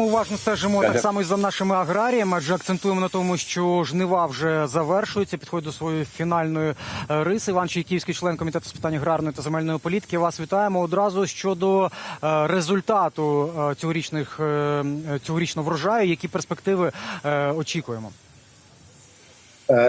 Ми уважно стежимо так само і за нашими аграріями, адже акцентуємо на тому, що жнива вже завершуються, підходить до своєї фінальної е, риси. Іван Чайківський, член комітету з питань аграрної та земельної політики. Вас вітаємо одразу щодо е, результату е, цьогорічних цьогорічного врожаю. Які перспективи очікуємо?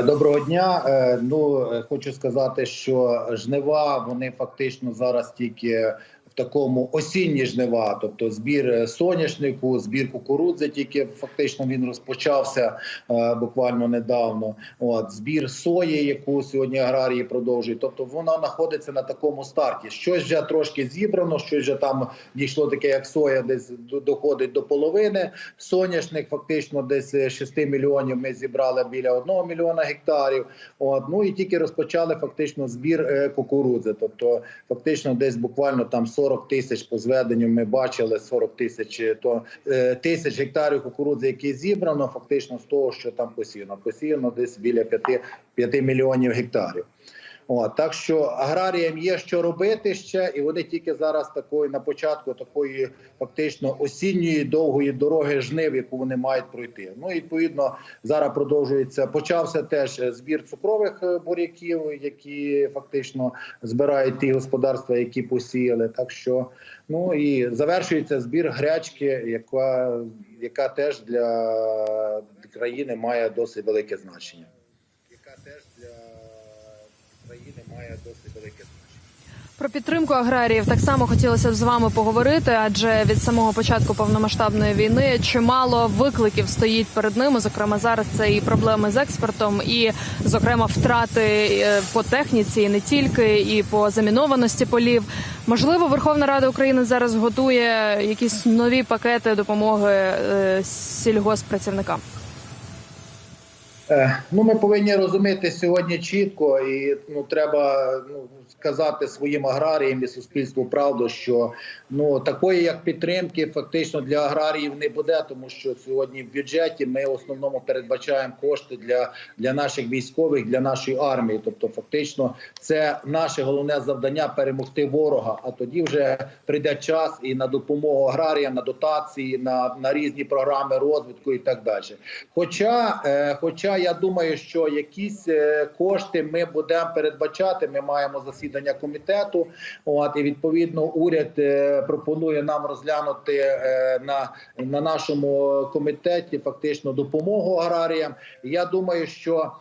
Доброго дня. Ну хочу сказати, що жнива вони фактично зараз тільки такому осінні жнива, тобто збір е, соняшнику, збір кукурудзи, тільки фактично він розпочався е, буквально недавно. От збір сої, яку сьогодні аграрії продовжують. Тобто вона знаходиться на такому старті. Щось вже трошки зібрано, щось вже там дійшло таке, як соя, десь доходить до половини. Соняшник фактично десь е, 6 мільйонів. Ми зібрали біля 1 мільйона гектарів. От ну і тільки розпочали фактично збір е, кукурудзи. Тобто, фактично, десь буквально там 40 тисяч по зведенню. Ми бачили 40 тисяч е, то е, тисяч гектарів кукурудзи, які зібрано, фактично з того, що там посіяно. Посіяно десь біля 5, 5 мільйонів гектарів. От, так що аграріям є що робити ще, і вони тільки зараз такої на початку такої фактично осінньої довгої дороги жнив, яку вони мають пройти. Ну і відповідно зараз продовжується. Почався теж е, збір цукрових е, буряків, які фактично збирають ті господарства, які посіяли. Так що ну і завершується збір гречки, яка, яка теж для країни має досить велике значення. Яка теж для країни має досить велике значення. Про підтримку аграріїв так само хотілося б з вами поговорити, адже від самого початку повномасштабної війни чимало викликів стоїть перед ними. Зокрема, зараз це і проблеми з експортом, і зокрема втрати е, по техніці, і не тільки, і по замінованості полів. Можливо, Верховна Рада України зараз готує якісь нові пакети допомоги е, сільгосппрацівникам. Е, Ну, ми повинні розуміти сьогодні чітко, і ну треба ну сказати своїм аграріям і суспільству правду, що ну такої як підтримки, фактично для аграріїв не буде, тому що сьогодні в бюджеті ми в основному передбачаємо кошти для, для наших військових, для нашої армії. Тобто, фактично, це наше головне завдання перемогти ворога. А тоді вже прийде час і на допомогу аграріям, на дотації, на, на різні програми розвитку і так далі. Хоча, е, хоча я думаю, що якісь е, кошти ми будемо передбачати. Ми маємо засідання комітету. От і відповідно уряд е, пропонує нам розглянути е, на, на нашому комітеті фактично допомогу аграріям. Я думаю, що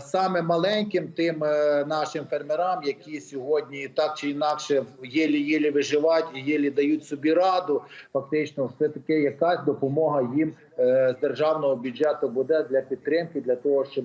саме маленьким тим е, нашим фермерам, які сьогодні так чи інакше єлі-єлі виживають і єлі дають собі раду, фактично, все таки якась допомога їм е, з державного бюджету буде для підтримки, для того, щоб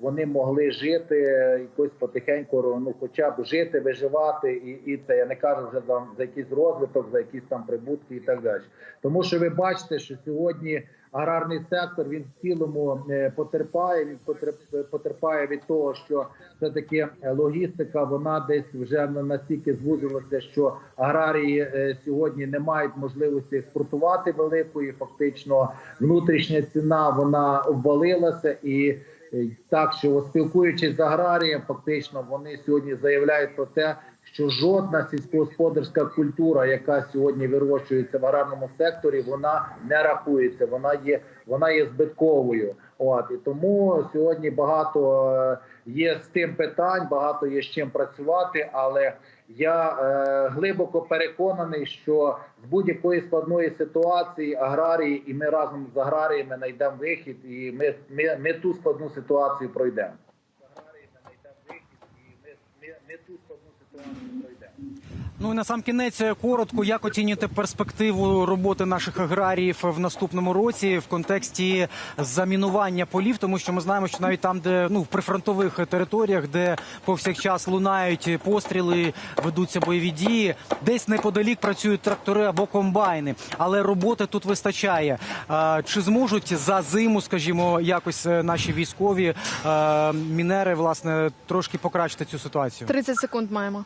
вони могли жити е, якось потихеньку, ну хоча б жити, виживати, і, і це я не кажу вже за, за якийсь розвиток, за якісь там прибутки і так далі. Тому що ви бачите, що сьогодні аграрний сектор він в цілому е, потерпає. Він потерп- потерпає від того, що все таки логістика вона десь вже на- настільки звузилася, що аграрії е, сьогодні не мають можливості експортувати великої. Фактично, внутрішня ціна вона обвалилася і. е, Так, що спілкуючись з аграрієм, фактично вони сьогодні заявляють про те, що жодна сільськогосподарська культура, яка сьогодні вирощується в аграрному секторі, вона не рахується, вона є вона є збитковою. От і тому сьогодні багато е, є з тим питань, багато є з чим працювати. Але я е, глибоко переконаний, що з будь-якої складної ситуації аграрії, і ми разом з аграріями знайдемо вихід, і ми, ми, ми ту складну ситуацію пройдемо. Thank you. Ну і на сам кінець е, коротко, як оцінюєте перспективу роботи наших аграріїв в наступному році в контексті замінування полів, тому що ми знаємо, що навіть там, де ну в прифронтових територіях, де повсякчас лунають постріли, ведуться бойові дії, десь неподалік працюють трактори або комбайни, але роботи тут вистачає. Чи зможуть за зиму, скажімо, якось е, наші військові е, мінери власне трошки покращити цю ситуацію? 30 секунд маємо.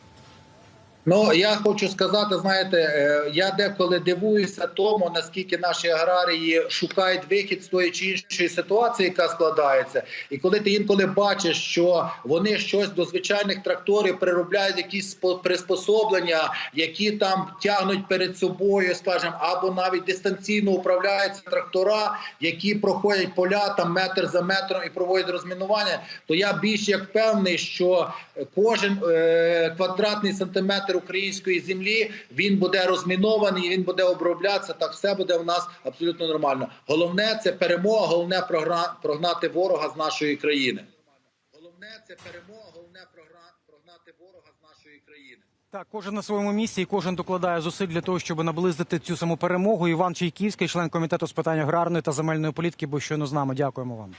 Ну я хочу сказати, знаєте, е, я деколи дивуюся тому, наскільки наші аграрії шукають вихід з тої чи іншої ситуації, яка складається, і коли ти інколи бачиш, що вони щось до звичайних тракторів переробляють якісь спо- приспособлення, які там тягнуть перед собою, скажімо, або навіть дистанційно управляються трактора, які проходять поля там метр за метром і проводять розмінування, то я більш як певний, що кожен е, квадратний сантиметр української землі він буде розмінований, він буде оброблятися. Так все буде в нас абсолютно нормально. Головне це перемога, головне прогнати ворога з нашої країни. Головне це перемога, головне прогнати ворога з нашої країни. Так, кожен на своєму місці і кожен докладає зусиль для того, щоб наблизити цю саму перемогу. Іван Чайківський, член комітету з питань аграрної та земельної політики, був щойно з нами. Дякуємо вам.